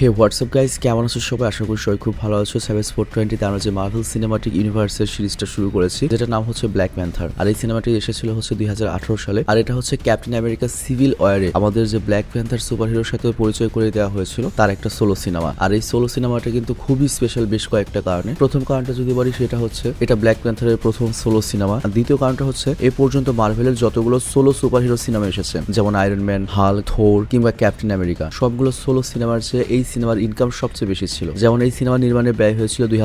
হে WhatsApp guys কেমন আছো সবাই? আশা করি সবাই খুব ভালো আছো। সেভেন স্পোর্ট টোয়েন্টিতে আমরা যে মার্ভেল সিনেমাটিক ইউনিভার্সের সিরিজটা শুরু করেছি যেটা নাম হচ্ছে ব্ল্যাক প্যান্থার আর এই সিনেমাটি এসেছিল হচ্ছে দুই হাজার আঠারো সালে। আর এটা হচ্ছে ক্যাপ্টেন আমেরিকা সিভিল ওয়ারে আমাদের যে ব্ল্যাক প্যান্থার সুপার হিরোর সাথে পরিচয় করে দেওয়া হয়েছিল, তার একটা সোলো সিনেমা আর এই সোলো সিনেমাটা কিন্তু খুবই স্পেশাল বেশ কয়েকটা কারণে। প্রথম কারণটা যদি বলি, সেটা হচ্ছে এটা ব্ল্যাক প্যান্থারের প্রথম সোলো সিনেমা আর দ্বিতীয় কারণটা হচ্ছে এ পর্যন্ত মার্ভেলের যতগুলো সোলো সুপার হিরো সিনেমা এসেছে, যেমন আয়রন ম্যান হাল থোর কিংবা ক্যাপ্টেন আমেরিকা সবগুলো সোলো সিনেমার চেয়ে এই সিনেমার ইনকাম সবচেয়ে বেশি ছিল। যেমন এই সিনেমা নির্মাণে ব্যয় হয়েছিল দুই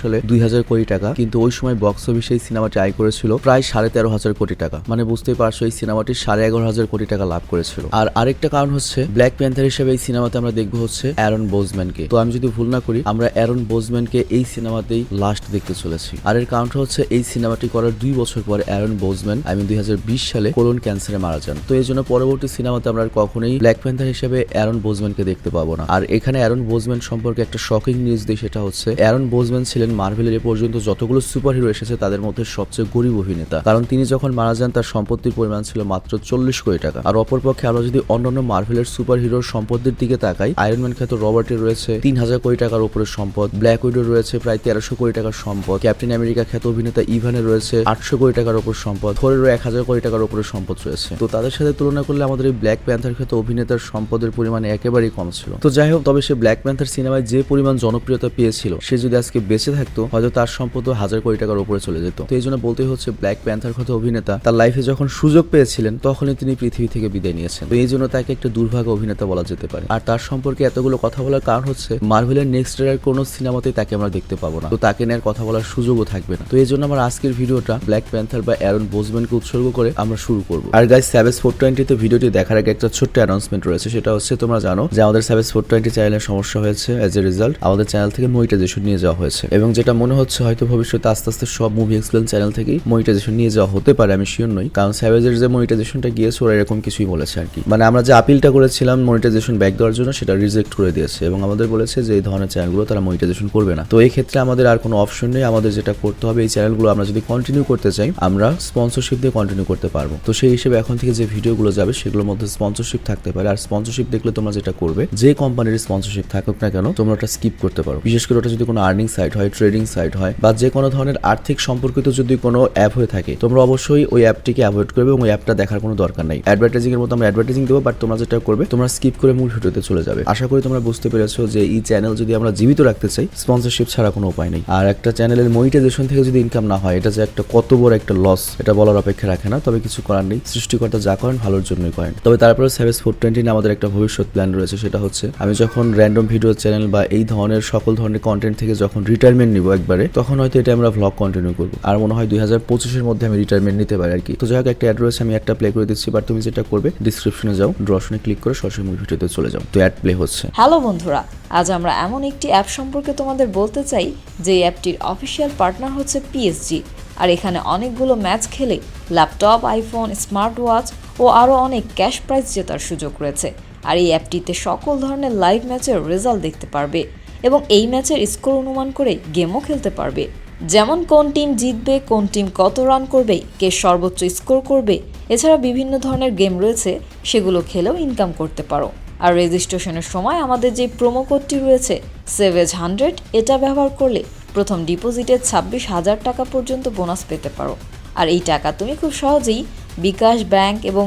সালে দুই হাজার কোটি টাকা, কিন্তু ওই সময় বক্স অফিসে এই সিনেমাটি আয় করেছিল প্রায় সাড়ে তেরো হাজার কোটি টাকা। মানে বুঝতেই পারছ, এই সিনেমাটি সাড়ে এগারো হাজার কোটি টাকা লাভ করেছিল। আর আরেকটা কারণ হচ্ছে ব্ল্যাক প্যান্থার হিসেবে এই সিনেমাতে আমরা দেখব হচ্ছে অ্যারন বোজম্যানকে তো আমি যদি ভুল না করি, আমরা অ্যারন বোজম্যানকে এই সিনেমাতেই লাস্ট দেখতে চলেছি। আর এর কারণটা হচ্ছে, এই সিনেমাটি করার দুই বছর পর অ্যারন বোজম্যান আমি দুই হাজার বিশ সালে কোলন ক্যান্সারে মারা যান। তো এই জন্য পরবর্তী সিনেমাতে আমরা কখনোই ব্ল্যাক প্যান্থার হিসেবে অ্যারন বোজম্যানকে দেখতে পাবো না। আর এখানে অ্যারন বোজম্যান সম্পর্কে একটা শকিং নিউজ দিই সেটা হচ্ছে, অ্যারন বোজম্যান ছিলেন মার্ভেলের এ পর্যন্ত যতগুলো সুপার হিরো এসেছে তাদের মধ্যে সবচেয়ে গরিব অভিনেতা। কারণ তিনি যখন মারা যান, তার সম্পত্তির পরিমাণ ছিল মাত্র চল্লিশ কোটি টাকা। আর অপরপক্ষে আমরা যদি অন্যান্য মার্ভেলের সুপার হিরোর সম্পদের দিকে তাকাই আয়রনম্যান খ্যাত রবার্টের রয়েছে তিন হাজার কোটি টাকার উপরে সম্পদ ব্ল্যাক উইডো রয়েছে প্রায় তেরোশো কোটি টাকার সম্পদ ক্যাপ্টেন আমেরিকা খ্যাত অভিনেতা ইভানের রয়েছে আটশো কোটি টাকার উপর সম্পদ থরেরও এক হাজার কোটি টাকার উপরে সম্পদ রয়েছে। তো তাদের সাথে তুলনা করলে আমাদের এই ব্ল্যাক প্যান্থার খ্যাত অভিনেতার সম্পদের পরিমাণ একেবারেই কম ছিল। তো যাই হোক তবে সে ব্ল্যাক প্যান্থার সিনেমায় যে পরিমাণ জনপ্রিয়তা পেয়েছিল, সে যদি আজকে বেঁচে থাকতো, হয়তো তার সম্পদ হাজার কোটি টাকার উপরে চলে যেত। তো এই জন্য বলতেই হচ্ছে ব্ল্যাক প্যান্থার কথা অভিনেতা তার লাইফে যখন সুযোগ পেয়েছিলেন, তখনই তিনি পৃথিবী থেকে বিদায় নিয়েছেন। তো এই জন্য তাকে একটা দুর্ভাগ্য অভিনেতা বলা যেতে পারে। আর তার সম্পর্কে এতগুলো কথা বলার কারণ হচ্ছে মার্ভেলের নেক্সট এর কোন সিনেমাতেই তাকে আমরা দেখতে পাবো না। তো তাকে নেওয়ার কথা বলার সুযোগও থাকবে না। তো এই জন্য আমার আজকের ভিডিওটা ব্ল্যাক প্যান্থার বা অ্যারন বোজম্যানকে উৎসর্গ করে আমরা শুরু করব। আর গাইজ স্যাভেজ ফোর টোয়েন্টিতে ভিডিওটি দেখার আগে একটা ছোট্ট অ্যানাউন্সমেন্ট রয়েছে। সেটা হচ্ছে, তোমরা জানো যে আমাদের স্যাভেজ ফোর টোয়েন্টি চ্যানেলের সমস্যা হয়েছে এজ এ রেজাল্ট আমাদের চ্যানেল থেকে মনিটাইজেশন নিয়ে যাওয়া হয়েছে। এবং যেটা মনে হচ্ছে হয়তো ভবিষ্যতে আস্তে আস্তে সব মুভি এক্সপ্লেন চ্যানেল থেকেই মনিটাইজেশন নিয়ে যাওয়া হতে পারে, আমি শিওর নই। কারণ স্যাভেজের যে মনিটাইজেশনটা গিয়েছে, ওরা এরকম কিছুই বলেছে আর কি। মানে আমরা যে আপিলটা করেছিলাম মনিটাইজেশন ব্যাক দেওয়ার জন্য, সেটা রিজেক্ট করে দিয়েছে। এবং আমাদের বলেছে যে এই ধরনের চ্যানেলগুলো তারা মনিটাইজেশন করবে না। তো এই ক্ষেত্রে আমাদের আর কোনো অপশন নেই। আমাদের যেটা করতে হবে, এই চ্যানেলগুলো আমরা যদি কন্টিনিউ করতে চাই, আমরা স্পন্সরশিপ দিয়ে কন্টিনিউ করতে পারব। তো সেই হিসেবে এখন থেকে যে ভিডিওগুলো যাবে, সেগুলোর মধ্যে স্পন্সরশিপ থাকতে পারে। আর স্পন্সরশিপ দেখলে তোমরা যেটা করবে, যে কোম্পানির স্পন্সরশিপ থাকুক না কেন, তোমরা ওটা স্কিপ করতে পারো। বিশেষ করে ওটা যদি কোনো আর্নিং সাইট হয় ট্রেডিং সাইট হয়, বা যে কোনো ধরনের আর্থিক সম্পর্কিত যদি কোনো অ্যাপ হয়ে থাকে, তোমরা অবশ্যই ওই অ্যাপটিকে অ্যাভয়েড করবে এবং ওই অ্যাপটা দেখার কোনো দরকার নেই। অ্যাডভার্টাইজিং এর মতো আমরা অ্যাডভার্টাইজিং দেবো বাট তোমরা যেটা করবে, তোমরা স্কিপ করে মূল ভিডিওতে চলে যাবে। আশা করি তোমরা বুঝতে পেরেছ যে এই চ্যানেল যদি আমরা জীবিত রাখতে চাই স্পন্সরশিপ ছাড়া কোনো উপায় নেই। আর একটা চ্যানেলের মনিটাইজেশন থেকে যদি ইনকাম না হয়, এটা যে একটা কত বড় একটা লস এটা বলার অপেক্ষা রাখে না, তবে কিছু করার নেই। সৃষ্টিকর্তা যা করেন, ভালোর জন্যই করেন। তবে তারপরে সেভেস ফোর টোয়েন্টি আমাদের একটা ভবিষ্যৎ প্ল্যান রয়েছে, সেটা হচ্ছে, আমি যখন র্যান্ডম ভিডিও চ্যানেল বা এই ধরনের সকল ধরনের কন্টেন্ট থেকে যখন রিটায়ারমেন্ট নিব একবারে, তখন হয়তো এটা আমরা ভ্লগ কন্টিনিউ করব। আর মনে হয় দুই হাজার পঁচিশের মধ্যে আমি রিটায়ারমেন্ট নিতে পারি আর কি তো যাই হোক একটা অ্যাড রয়েছে, আমি একটা প্লে করে দিচ্ছি বা তুমি যেটা করবে ডিসক্রিপশনে যাও ড্রশনে ক্লিক করে সরাসরি মূল ভিডিওতে চলে যাও। তো অ্যাড প্লে হচ্ছে। হ্যালো বন্ধুরা, আজ আমরা এমন একটি অ্যাপ সম্পর্কে তোমাদের বলতে চাই, যে অ্যাপটির অফিসিয়াল পার্টনার হচ্ছে পিএসজি আর এখানে অনেকগুলো ম্যাচ খেলে ল্যাপটপ আইফোন স্মার্ট ওয়াচ ও আরও অনেক ক্যাশ প্রাইজ জেতার সুযোগ রয়েছে। আর এই অ্যাপটিতে সকল ধরনের লাইভ ম্যাচের রেজাল্ট দেখতে পারবে এবং এই ম্যাচের স্কোর অনুমান করে গেমও খেলতে পারবে। যেমন কোন টিম জিতবে, কোন টিম কত রান করবে, কে সর্বোচ্চ স্কোর করবে, এছাড়া বিভিন্ন ধরনের গেম রয়েছে, সেগুলো খেলেও ইনকাম করতে পারো। আর রেজিস্ট্রেশনের সময় আমাদের যে প্রোমো কোডটি রয়েছে সেভেজ হান্ড্রেড এটা ব্যবহার করলে প্রথম ডিপোজিটে ছাব্বিশ হাজার টাকা পর্যন্ত বোনাস পেতে পারো। আর এই টাকা তুমি খুব সহজেই বিকাশ ব্যাংক এবং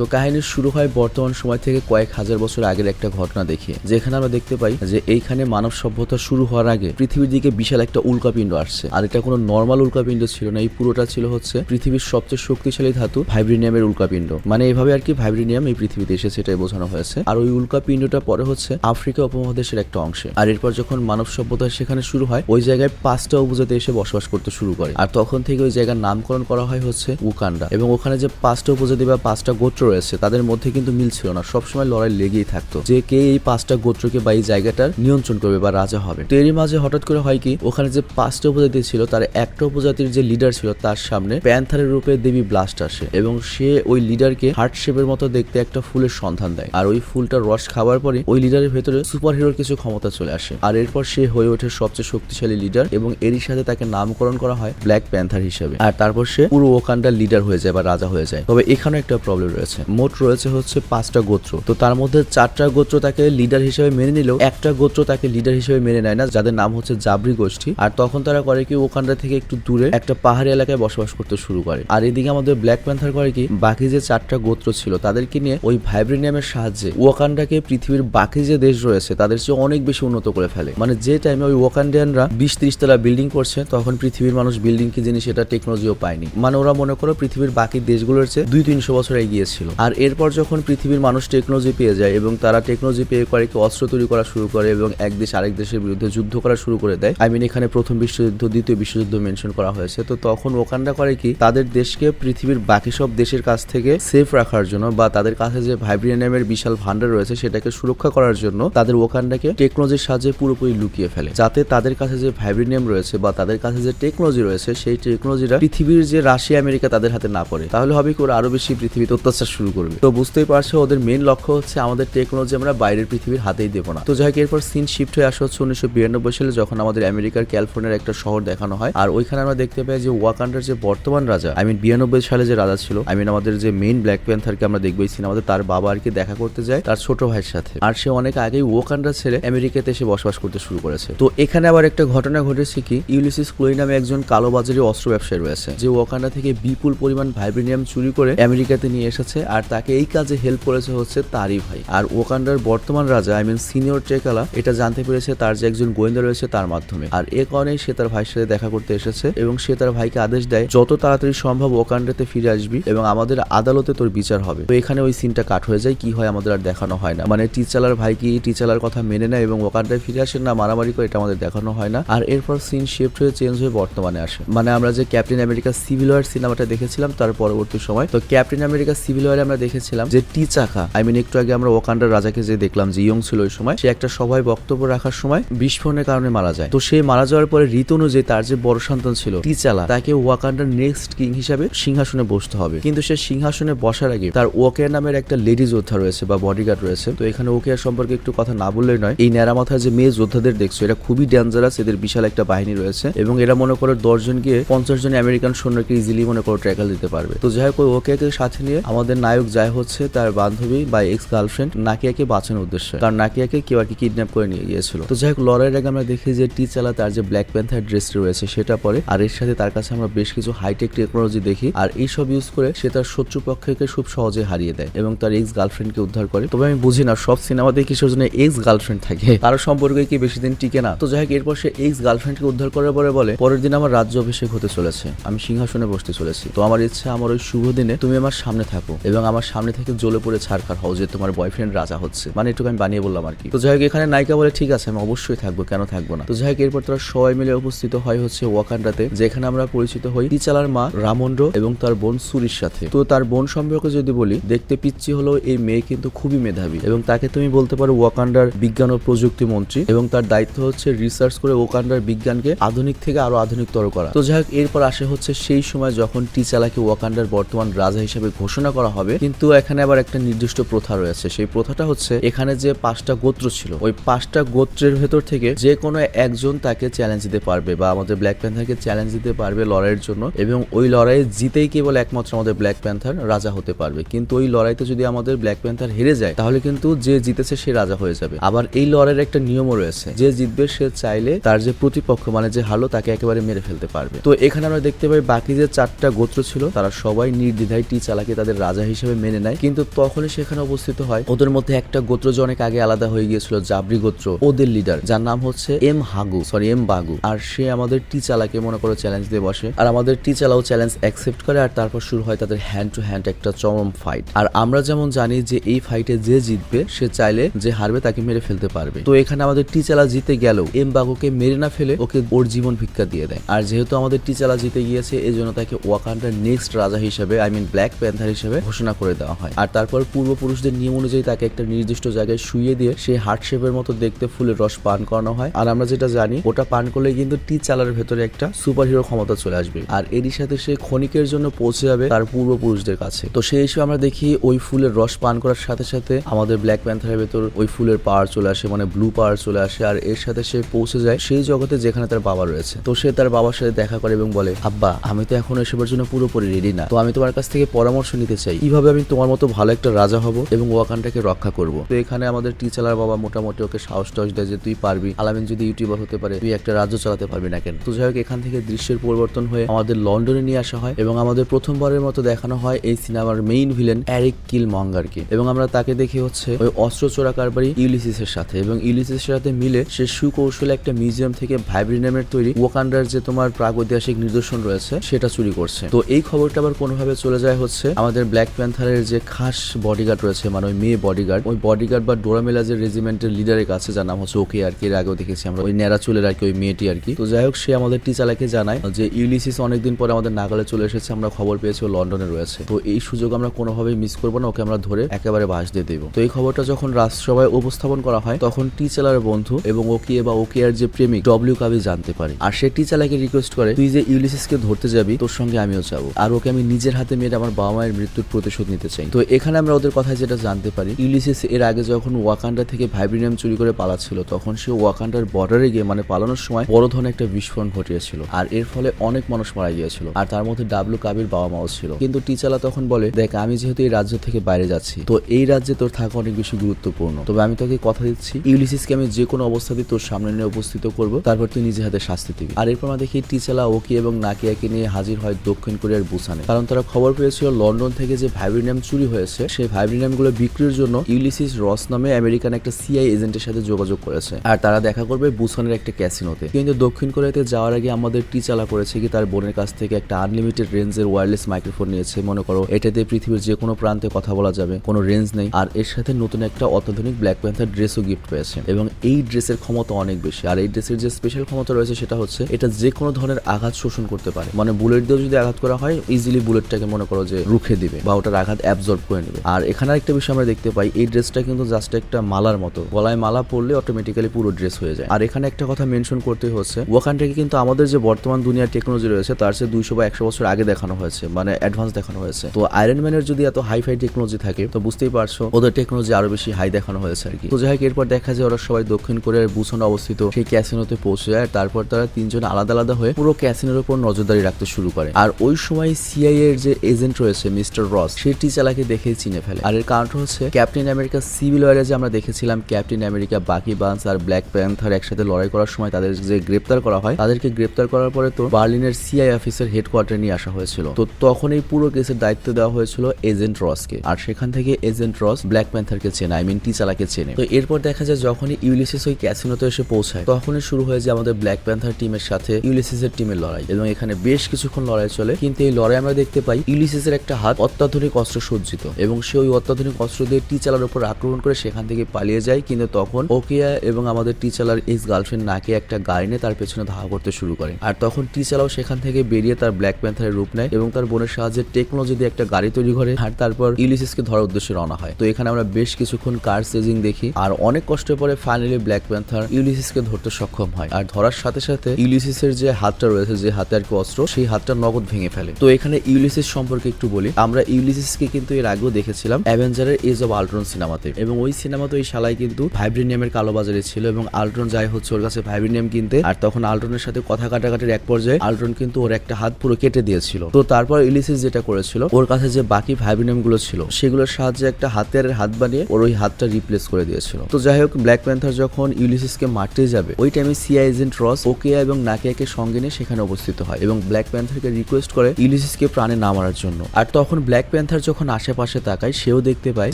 তো কাহিনী শুরু হয় বর্তমান সময় থেকে কয়েক হাজার বছর আগের একটা ঘটনা দেখিয়ে, যেখানে আমরা দেখতে পাই যে এইখানে মানব সভ্যতা শুরু হওয়ার আগে পৃথিবীর দিকে বিশাল একটা উল্কাপিণ্ড আসছে। আর এটা কোনো নর্মাল উল্কাপিণ্ড ছিল না, এই পুরোটা ছিল হচ্ছে পৃথিবীর সবচেয়ে শক্তিশালী ধাতু ভাইব্রিনিয়ামের উল্কাপিণ্ড। মানে এইভাবে আর কি ভাইব্রিনিয়াম এই পৃথিবীতে এসেছে, এটাই বোঝানো হয়েছে। আর ওই উল্কাপিণ্ডটা পরে হচ্ছে আফ্রিকা উপমহাদেশের একটা অংশে। আর এরপর যখন মানব সভ্যতা সেখানে শুরু হয়, ওই জায়গায় পাঁচটা উপজাতি এসে বসবাস করতে শুরু করে। আর তখন থেকে ওই জায়গার নামকরণ করা হয় হচ্ছে উকান্ডা এবং ওখানে যে পাঁচটা উপজাতি বা পাঁচটা গোত্র রয়েছে, তাদের মধ্যে কিন্তু মিল ছিল না। সবসময় লড়াই লেগেই থাকতো। যে কে এই পাঁচটা গোত্রকে বা এই জায়গাটার নিয়ন্ত্রণ করবে বা রাজা হবে। তো এরই মাঝে হঠাৎ করে হয় কি, ওখানে যে পাঁচটা উপজাতি ছিল, তার একটা উপজাতির যে লিডার ছিল, তার সামনে প্যান্থারের রূপে দেবী ব্লাস্ট আসে এবং সে ওই লিডারকে হার্ট শেপের মতো দেখতে একটা ফুলের সন্ধান দেয়। আর ওই ফুলটার রস খাওয়ার পরে ওই লিডারের ভেতরে সুপার হিরোর কিছু ক্ষমতা চলে আসে। আর এরপর সে হয়ে ওঠে সবচেয়ে শক্তিশালী লিডার এবং এরই সাথে তাকে নামকরণ করা হয় ব্ল্যাক প্যান্থার হিসেবে। আর তারপর সে পুরো ওখানটার লিডার হয়ে যায় বা রাজা হয়ে যায়। তবে এখানে একটা প্রবলেম রয়েছে। মোট রয়েছে হচ্ছে পাঁচটা গোত্র। তো তার মধ্যে চারটা গোত্র তাকে লিডার হিসেবে মেনে নিলেও একটা গোত্র তাকে লিডার হিসেবে মেনে নেয় না, যাদের নাম হচ্ছে জাবরি গোষ্ঠী। আর তখন তারা করে কি, ওখানটা থেকে একটু দূরে একটা পাহাড়ি এলাকায় বসবাস করতে শুরু করে। আর এদিকে আমাদের ব্ল্যাক প্যান্থার করে কি, বাকি যে চারটা গোত্র ছিল, তাদেরকে নিয়ে ওই ভাইব্রেনিয়ামের সাহায্যে ওয়াকান্ডাকে পৃথিবীর বাকি যে দেশ রয়েছে, তাদের চেয়ে অনেক বেশি উন্নত করে ফেলে। মানে যে টাইমে ওই ওয়াকান্ডিয়ানরা বিশ ত্রিশ তলা বিল্ডিং করছে, তখন পৃথিবীর মানুষ বিল্ডিং কি জিনিস এটা টেকনোলজিও পায়নি। মানে ওরা মনে করো পৃথিবীর বাকি দেশগুলোর চেয়ে দুই তিনশো বছর এগিয়ে ছিল। আর এরপর যখন পৃথিবীর মানুষ টেকনোলজি পেয়ে যায় এবং তারা টেকনোলজি পেয়ে করে কি অস্ত্র তৈরি করা শুরু করে এবং এক দেশ আরেক দেশের বিরুদ্ধে যুদ্ধ করা শুরু করে দেয় আই মিন এখানে প্রথম বিশ্বযুদ্ধ, দ্বিতীয় বিশ্বযুদ্ধ মেনশন করা হয়েছে। তো তখন ওখানটা করে কি, তাদের দেশকে পৃথিবীর বাকি সব দেশের কাছ থেকে সেফ রাখার জন্য বা তাদের কাছে যে ভাইব্রিয়ানিয়ামের বিশাল ভান্ডার রয়েছে সেটাকে সুরক্ষা করার জন্য তাদের ওখানটাকে টেকনোলজির সাহায্যে পুরোপুরি লুকিয়ে ফেলে। যাতে তাদের কাছে যে ভাইব্রিনিয়াম রয়েছে বা তাদের কাছে যে টেকনোলজি রয়েছে, সেই টেকনোলজিটা পৃথিবীর যে রাশিয়া আমেরিকা তাদের হাতে না পড়ে। তাহলে হবে কি, ওরা আরও বেশি পৃথিবীতে অত্যাচার শুরু করবে। তো বুঝতেই পারছ, ওদের মেন লক্ষ্য হচ্ছে আমাদের টেকনোলজি আমরা বাইরের পৃথিবীর হাতেই দেবো না। তো যাই এরপর সিন শিফট হয়ে আসা হচ্ছে উনিশশো বিরানব্বই সালে যখন আমাদের আমেরিকার ক্যালিফোর্নিয়ার একটা শহর দেখানো হয়। আর ওইখানে আমরা দেখতে পাই যে ওয়াকান্ডার যে বর্তমান রাজা আই মিন বিরানব্বই সালে যে রাজা ছিল আই মিন আমাদের যে মেইন ব্ল্যাক প্যান্থারকে আমরা দেখব এই সিনেমাতে তার বাবা আর কি দেখা করতে যায় তার ছোট ভাইয়ের সাথে। আর সে অনেক আগেই ওয়াকান্ডা ছেড়ে আমেরিকাতে এসে বসবাস করতে শুরু করেছে। তো এখানে আবার একটা ঘটনা ঘটেছে কি ইউলিসিস ক্লোই নামে একজন কালো কালোবাজারি অস্ত্র ব্যবসায়ী রয়েছে, যে ওয়াকান্ডা থেকে বিপুল পরিমাণ ভাইব্রেনিয়াম চুরি করে আমেরিকাতে নিয়ে এসেছে। আর তাকে এই কাজে হেল্প করেছে হচ্ছে তারই ভাই। আর ওয়াকান্ডার বর্তমান রাজা আই মিন সিনিয়র টেকালা এটা জানতে পেরেছে তার যে একজন গোয়েন্দা রয়েছে তার মাধ্যমে। আর এ কারণেই সে তার ভাইয়ের সাথে দেখা করতে এসেছে এবং সে তার ভাইকে আদেশ দেয়, যত তাড়াতাড়ি সম্ভব ওকান্ডাতে ফিরে আসবি এবং আমাদের আদালতে তোর বিচার হবে। তো এখানে ওই সিনটা কাট হয়ে যায়, কি হয় আমাদের আর দেখানো হয় না। মানে টিচালার ভাই কি টিচালার কথা মেনে নেয় এবং ওকান্ডায় ফিরে আসেন না, মারামারি করে এটা আমাদের দেখানো হয় না। আর এরপর সিন শিফট হয়ে চেঞ্জ হয়ে বর্তমানে আসে। মানে আমরা যে ক্যাপ্টেন আমেরিকা সিভিল ওয়ার সিনেমাটা দেখেছিলাম তার পরবর্তী সময়। তো ক্যাপ্টেন আমেরিকা সিভিল ওয়ারে আমরা দেখেছিলাম যে টিচাকা আই মিন একটু আগে আমরা ওকান্ডার রাজাকে যে দেখলাম যে ইয়ং ছিল ওই সময়, সে একটা সভায় বক্তব্য রাখার সময় বিস্ফোরণের কারণে মারা যায়। তো সে মারা যাওয়ার পরে রীত অনুযায়ী তার যে বড় সন্তান ছিল টিচালা তাকে ওয়াকান্ডার নেক্সট কিং হিসাবে সিংহাসনে বসতে হবে। কিন্তু সে সিংহাসনে বসার আগে তার ওকে নামের একটা লেডি যোদ্ধা রয়েছে বা বডিগার্ড রয়েছে। তো এখানে ওকে সম্পর্কে একটু কথা না বললেই নয়, এই ন্যাড়া মাথায় যে মেয়ে যোদ্ধাদের দেখছ, এরা খুবই ডেঞ্জারাস এদের বিশাল একটা বাহিনী রয়েছে এবং এরা মনে করো দশজন গিয়ে পঞ্চাশ জন আমেরিকান সৈন্যকে ইজিলি মনে করো ট্র্যাকাল দিতে পারবে। তো যাই হোক, ওকে সাথে নিয়ে আমাদের নায়ক যায় হচ্ছে তার বান্ধবী বা এক্স গার্লফ্রেন্ড নাকিয়াকে বাঁচানোর উদ্দেশ্যে। কারণ নাকিয়াকে কেউ আর কি কিডন্যাপ করে নিয়ে গিয়েছিল। তো যাই হোক, লড়াইয়ের আগে আমরা দেখি যে টিচালা তার যে ব্ল্যাক প্যান্থার ড্রেস রয়েছে, সেটা পরে। আর এর সাথে তার কাছে আমরা বেশ কিছু হাইটেক টেকনোলজি দেখি। আর এইসব ইউজ করে সে তার শত্রু পক্ষকে খুব সহজে হারিয়ে দেয় এবং তার এক্স গার্লফ্রেন্ডকে উদ্ধার করে। তবে আমি বুঝি না, সব সিনেমাতে কিসের জন্য এক্স গার্লফ্রেন্ড থাকে। তার সম্পর্কে কি বেশি দিন টিকে না? তো যাই হোক, এরপর সে এক্স গার্লফ্রেন্ডকে উদ্ধার করার পরে বলে, পরের দিন আমার রাজ্য অভিষেক হতে চলেছে। আমি সিংহাসনে বসতে চলেছি। তো আমার ইচ্ছা, আমার ওই শুভ দিনে তুমি আমার সামনে থাকো এবং আমার সামনে থেকে জ্বলে পড়ে ছাড়খার হও যে তোমার বয়ফ্রেন্ড রাজা হচ্ছে। মানে একটু আমি বানিয়ে বললাম আর কি। তো যাই হোক, এখানে নায়িকা বলে ঠিক আছে, আমি অবশ্যই থাকব, কেন থাকব না। তো যাই হোক, এরপর তারা সবাই মিলে উপস্থিত হয় হচ্ছে ওয়াকান্ডাতে, যেখানে আমরা পরিচিত হই টিচালার মা রামন্ড এবং তার বোন সুরির সাথে। তো তার বোন সম্পর্কে যদি বলি, দেখতে পিচ্ছি হলো এই মেয়ে কিন্তু খুবই মেধাবী। এবং তাকে তুমি বলতে পারো ওয়াকান্ডার বিজ্ঞান ও প্রযুক্তি মন্ত্রী এবং তার দায়িত্ব হচ্ছে রিসার্চ করে ওয়াকান্ডার বিজ্ঞানকে আধুনিক থেকে আরও আধুনিকতর করা। তো যাই হোক, এরপর আসে হচ্ছে সেই সময় যখন টিচালাকে ওয়াকান্ডার বর্তমান রাজা হিসেবে ঘোষণা করা হবে। কিন্তু এখানে আবার একটা নির্দিষ্ট প্রথা রয়েছে। সেই প্রথাটা হচ্ছে এখানে যে পাঁচটা গোত্র ছিল, ওই পাঁচটা গোত্রের ভেতর থেকে যে কোনো একজন তাকে চ্যালেঞ্জ দিতে পারবে বা আমাদের ব্ল্যাক প্যান্থারকে চ্যালেঞ্জ দিতে পারবে লড়াইয়ের জন্য এবং ওই লড়াইয়ে জিতেই কেবল একমাত্র আমাদের ব্ল্যাক প্যান্থার রাজা হতে পারবে। কিন্তু ওই লড়াইতে যদি আমাদের ব্ল্যাক প্যান্থার হেরে যায়, তাহলে কিন্তু যে জিতেছে সে রাজা হয়ে যাবে। আবার এই লড়াইয়ের একটা নিয়মও রয়েছে, যে জিতবে সে চাইলে তার যে প্রতিপক্ষ মানে যে হারলো, তাকে একেবারে মেরে ফেলতে পারবে। তো এখানে আমরা দেখতে পাই বাকি যে চারটা গোত্র ছিল, তারা সবাই নির্দ্বিধায় টি চালাকে তাদের রাজা হিসেবে মেনে নেয়। কিন্তু তখনই সেখানে উপস্থিত হয় ওদের মধ্যে একটা গোত্র যে অনেক আগে আলাদা হয়ে গিয়েছিল, জাবরি গোত্র, ওদের লিডার যার নাম হচ্ছে এম হাগু সরি এম বাগু। আর সে আমাদের টি চালাকে মনে করো চ্যালেঞ্জ দিয়ে বসে। আর আমাদের টি চালাও চ্যালেঞ্জ অ্যাকসেপ্ট করে আর তারপর শুরু হয় তাদের হ্যান্ড টু হ্যান্ড একটা চরম ফাইট আর আমরা যেমন জানি যে এই ফাইটে যে জিতবে, সে চাইলে যে হারবে তাকে মেরে ফেলতে পারবে। তো এখানে আমাদের টি চালা জিতে গেলেও এম বাগুকে মেরে না ফেলে ওকে ওর জীবন ভিক্ষা দিয়ে দেয়। আর যেহেতু আমাদের টি চালা জিতে গিয়েছে এই জন্য তাকে ওয়াকান্ডার নেক্সট রাজা হিসেবে আই মিন ব্ল্যাক প্যান্থার হিসেবে ঘোষণা করে দেওয়া হয়। আর তারপর পূর্বপুরুষদের নিয়ম অনুযায়ী তাকে একটা নির্দিষ্ট জায়গায় শুইয়ে দিয়ে সেই হার্ট শেপের মতো দেখতে ফুলের রস পান করানো হয়। আর আমরা যেটা জানি, ওটা পান করলে কিন্তু টি চালার ভেতরে একটা সুপার হিরো ক্ষমতা চলে আসবে। আর এরই সাথে সে ক্ষণিকের জন্য পৌঁছে যাবে তার পূর্বপুরুষদের কাছে। তো সেই হিসেবে আমরা দেখি ওই ফুলের রস পান করার সাথে সাথে আমাদের ব্ল্যাক প্যান্থারের ভেতর ওই ফুলের পাওয়ার চলে আসে মানে ব্লু পাওয়ার চলে আসে। আর এর সাথে সে পৌঁছে যায় সেই জগতে যেখানে তার বাবা রয়েছে। তো সে তার বাবার সাথে দেখা করে এবং বলে, আব্বা, আমি তো এখন এসবের জন্য পুরোপুরি রেডি না। তো আমি তোমার কাছ থেকে পরামর্শ নিতে চাই। কীভাবে আমি তোমার মতো ভালো একটা রাজা হব এবং ওয়াকানটাকে রক্ষা করব? তো এখানে আমাদের টিচালার বাবা মোটামুটি ওকে সাহস টাহস দেয় যে তুই পারবি। আলামিন যদি ইউটিউবার হতে পারে, তুই একটা রাজ্য চালাতে পারবি না কেন? তো যাই হোক এখান থেকে দৃশ্যের পরিবর্তন হয়ে আমাদের লন্ডনে নিয়ে আসা হয় এবং আমাদের প্রথমবারের মতো দেখানো হয় এই সিনেমার মেইন ভিলেন অ্যারিক কিল মঙ্গারকে এবং আমরা তাকে দেখি হচ্ছে ওই অস্ত্র চোরা কারবারি ইউলিসিসের সাথে এবং ইউলিসিসের সাথে মিলে সে সুকৌশলে একটা মিউজিয়াম থেকে ভাইব্রিনামের তৈরি ওয়াকান্ডার যে তোমার প্রাগৈতিহাসিক নিদর্শন রয়েছে, সেটা চুরি করছে। তো এই খবরটা আবার কোনোভাবে চলে যায় হচ্ছে আমাদের ব্ল্যাক প্যান্থারের যে খাস বডিগার্ড রয়েছে মানে ওই মেয়ে বডিগার্ড ওই বডিগার্ড বা ডোরামেলাজের রেজিমেন্টের লিডারের কাছে যার নাম হচ্ছে ওকে আর কি, এর আগেও দেখেছি আমরা, ওই ন্যাড়া চুলের আর কি, ওই মেয়েটি আর কি। তো যাই হোক, সে আমাদের টিচালাকে জানায় যে ইউলিসিস অনেকদিন পরে আমাদের নাগালে চলে এসেছে, আমরা খবর পেয়েছি লন্ডনে রয়েছে। তো এই সুযোগ আমরা কোনোভাবেই মিস করব না, ওকে আমরা ধরে একেবারে বাস দিয়ে দেবো। তো এই খবরটা যখন রাজসভায় উপস্থাপন করা হয়, তখন টিচালার বন্ধু এবং ওকে বা ওকে আর যে প্রেমিক ডব্লিউ কাবি জানতে পারে। আর সে টিচালাকে রিকোয়েস্ট করে, তুই যে ইউলিসিসকে ধরতে যাবি, তোর সঙ্গে আমিও যাব। আর ওকে আমি নিজের হাতে মেরে আমার বাবা মায়ের মৃত্যুর প্রতিশোধ নিতে চাই। তো এখানে আমরা ওদের কথায় যেটা জানতে পারি, ইউলিসিস এর আগে যখন ওয়াকান্ডা থেকে ভাইব্রিনিয়াম চুরি করে পালাচ্ছিল, তখন সে ওয়াকান্ডার বর্ডারে গিয়ে মানে পালানোর সময় বড় ধরনের একটা বিস্ফোরণ ঘটিয়েছিল। আর এর ফলে অনেক মানুষ মারা গিয়েছিল। আর তার মধ্যে ডাব্লু কাবির বাবা মাও ছিল। কিন্তু টিচালা তখন বলে, দেখ, আমি যেহেতু এই রাজ্য থেকে বাইরে যাচ্ছি, তো এই রাজ্যে তোর থাকা অনেক বেশি গুরুত্বপূর্ণ। তবে আমি তোকে কথা দিচ্ছি, ইউলিসিসকে আমি যে কোনো অবস্থাতেই তোর সামনে নিয়ে উপস্থিত করব, তারপর তুই নিজে হাতে শাস্তি দিবি। আর এরপর আমরা দেখি টিচালা, ওকি এবং নাকিয়াকে নিয়ে হাজির হয় দক্ষিণ কোরিয়ার বুসানে। কারণ তারা খবর পেয়েছিল লন্ডন থেকে যে ভাইব্রিনিয়াম চুরি হয়েছে, সেই ভাইব্রিনিয়ামগুলো বিক্রির জন্য ইউলিসিস রস নামে আমেরিকান একটা সিআই এজেন্টের সাথে যোগাযোগ করেছে। আর তারা দেখা করবে বুসানের একটা ক্যাসিনোতে কিন্তু দক্ষিণ কোরিয়াতে যাওয়ার আগে আমাদের টিচালা করেছে কি, তার বোনের কাছ থেকে একটা আনলিমিটেড রেঞ্জের ওয়্যারলেস মাইক্রোফোন নিয়েছে। মনে করো, এটাতে পৃথিবীর যে কোনো প্রান্তে কথা বলা যাবে, কোনো রেঞ্জ নেই। আর এর সাথে নতুন একটা অত্যাধুনিক ব্ল্যাক প্যান্থার ড্রেসও গিফট পেয়েছে। এবং এই ড্রেসের ক্ষমতা অনেক বেশি। আর এই ড্রেসের যে স্পেশাল ক্ষমতা রয়েছে, সেটা হচ্ছে এটা যে কোনো ধরনের আঘাত শোষণ করতে পারে। মানে বুলেট দিয়েও যদি আঘাত করা হয় ইজিলি বুলেটটাকে মনে করো যে রুখে দিবে বা ওটার আঘাত অ্যাবজর্ব করে নেবে। আর এখানে একটা বিষয় আমরা দেখতে পাই, এই ড্রেসটা কিন্তু জাস্ট একটা মালার মতো। গলায় মালা পরলে অটোমেটিক্যালি পুরো ড্রেস হয়ে যায়। আর এখানে একটা কথা মেনশন করতে হচ্ছে ওখানটাকে কিন্তু আমাদের যে বর্তমান দুনিয়ার টেকনোলজি রয়েছে, তার চেয়ে দুইশো বা একশো বছর আগে দেখানো হয়েছে মানে অ্যাডভান্স দেখানো হয়েছে। তো আয়রন ম্যানের যদি এত হাই ফাই টেকনোলজি থাকে, তো বুঝতেই পারছ, ওদের টেকনোলজি আরও বেশি হাই দেখানো হয়েছে আর কি। তো যাই হোক, এরপর দেখা যায় ওরা সবাই দক্ষিণ কোরিয়ার বুসন অবস্থিত, সেই ক্যাসিনোতে পৌঁছে যায়, তারপর তারা তিনজন আলাদা আলাদা হয়ে পুরো ক্যাসিনোর উপর নজরদারি রাখতে শুরু করে। আর ওই সময় সিআই এর যে এজেন্ট রয়েছে মিস্টার রস সে টিচালাকে দেখেই চিনে ফেলে। আর এর কারণটা হচ্ছে ক্যাপ্টেন আমেরিকা সিভিল ওয়ারে যে আমরা দেখেছিলাম ক্যাপ্টেন আমেরিকা বাকি বান্স আর ব্ল্যাক প্যান্থার একসাথে লড়াই করার সময় তাদের যে গ্রেপ্তার করা হয়, তাদেরকে গ্রেপ্তার করার পরে তো বার্লিনের সিআই অফিসের হেডকোয়ার্টার নিয়ে আসা হয়েছিল। তো তখন এই পুরো কেসের দায়িত্ব দেওয়া হয়েছিল এজেন্ট রসকে আর সেখান থেকে এজেন্ট রস ব্ল্যাক প্যান্থারকে চেনে আই মিন টিচালাকে চেনে। তো এরপর দেখা যায়, যখনই ইউলিসিস ওই ক্যাসিনোতে এসে পৌঁছায়, তখনই শুরু হয়ে যায় আমাদের ব্ল্যাক প্যান্থার টিমের সাথে ইউলিসিসের টিমের লড়াই। এবং এখানে বেশ কিছুক্ষণ লড়াই চলে, কিন্তু এই লড়াই আমরা দেখতে পাই ইউলিসিসের একটা হাত অত্যাধুনিক অস্ত্র সজ্জিত এবং সে ওই অত্যাধুনিক অস্ত্র দিয়ে টিচালার উপর আক্রমণ করে সেখান থেকে পালিয়ে যায়, কিন্তু তখন ওকিয়া এবং আমাদের টিচালার এক্স গার্লফ্রেন্ড নাকে একটা গাড়ি তার পেছনে ধাওয়া করতে শুরু করে। আর তখন টিচালাও সেখান থেকে বেরিয়ে তার ব্ল্যাক প্যান্থারের রূপ নেয় এবং তার বোনের সাহায্যে টেকনোলজি দিয়ে একটা গাড়ি তৈরি করে আর তারপর ইউলিসিসকে ধরার উদ্দেশ্যে রওনা হয়। তো এখানে আমরা বেশ কিছুক্ষণ কার চেজিং দেখি আর অনেক কষ্টের পরে ফাইনালি ব্ল্যাক প্যান্থার ইউলিসিসকে ধরতে সক্ষম হয়। আর ধরার সাথে সাথে ইউলিসিসের যে হাতটা রয়েছে, যে হাতে আর কি অস্ত্র, সেই হাতটা নগদ ভেঙে ফেলে। তো এখানে ইউলিসিস সম্পর্কে একটু বলি। আমরা ইউলিসিসকে কিন্তু এর আগেও দেখেছিলাম, অ্যাভেঞ্জারের এজ অব আল্ট্রন সিনেমাতে। এবং ওই সিনেমাতে ওই শালাই কিন্তু ভাইব্রিনিয়ামের কালোবাজারে ছিল এবং আল্ট্রন যাই হচ্ছে ওর কাছে ভাইব্রিনিয়াম কিনতে, আর তখন আল্ট্রনের সাথে কথা কাটাকাটির এক পর্যায়ে আল্ট্রন কিন্তু ওর একটা হাত পুরো কেটে দিয়েছিল। তো তারপর ইলিসিস যেটা করেছিল, ওর কাছে যে বাকি ভাইব্রিনিয়ামগুলো ছিল, সেগুলোর সাহায্যে একটা হাতিয়ারের হাত বানিয়ে ওর ওই হাতটা রিপ্লেস করে দিয়েছিল। তো যাই হোক ব্ল্যাক প্যান্থার যখন ইউলিসিসকে মারতে যাবে, ওই টাইমে সিআই এজেন্ট রস ওকেয়া এবং নাকিয়াকে সঙ্গে নিয়ে সেখানে উপস্থিত হয় এবং ব্ল্যাক প্যান্থারকে রিকোয়েস্ট করে ইউলিসিসকে প্রাণে না মারার জন্য। আর তখন ব্ল্যাক প্যান্থার যখন আশেপাশে তাকায়, সেও দেখতে পায়